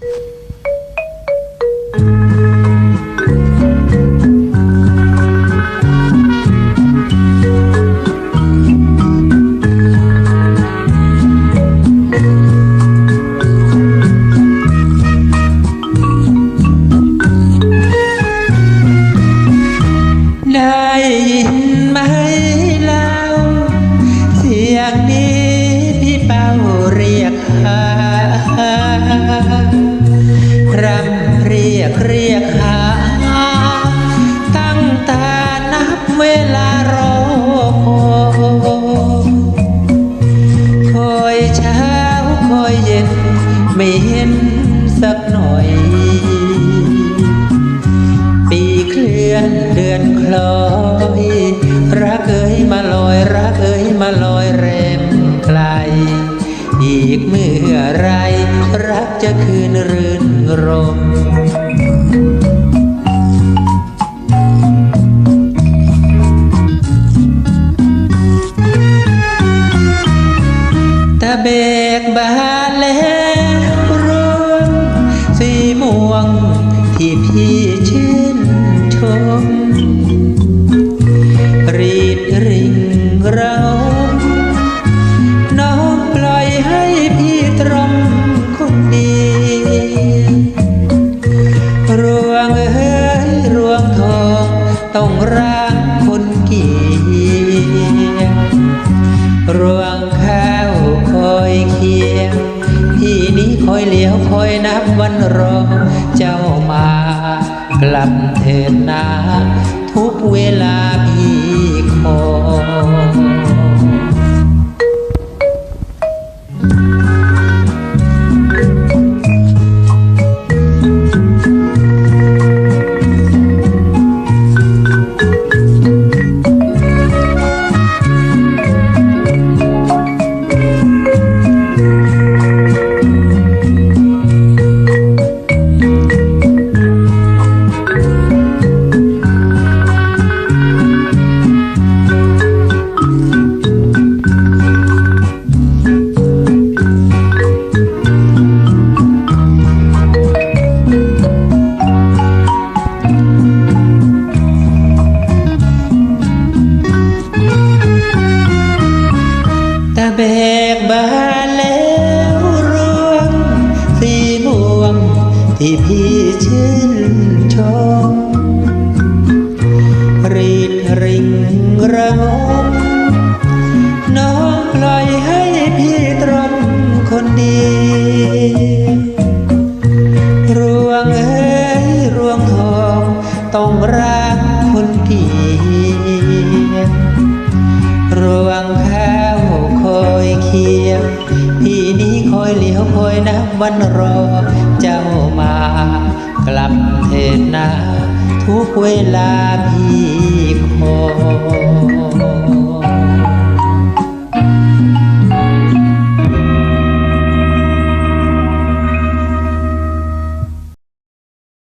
ไไม่เห็นสักหน่อย ปีเคลื่อนเดือนคล้อยรักเอ้ยมาลอยรักเอ้ยมาลอยแรมไกล อีกเมื่อไร รักจะคืนรื่นรมตะเบกบานแล้ว รักคนเกียงรวงข้าวคอยเคียงพี่นี้คอยเลี้ยวคอยนับวันรอ เจ้ามากลับเถิดนาทุกเวลาพี่ ที่พี่ชื่นชมรีดริงระงมน้องปล่อยให้พี่ตรมคนดีรวงเอ้ยรวงทองต้องรักคนเกีรวงข้าวคอยเคียงพี่นี้คอยเหลียวคอยนับวันรอ เจ้ามา กลับเถิดนาทุกเวลาพี่ขอ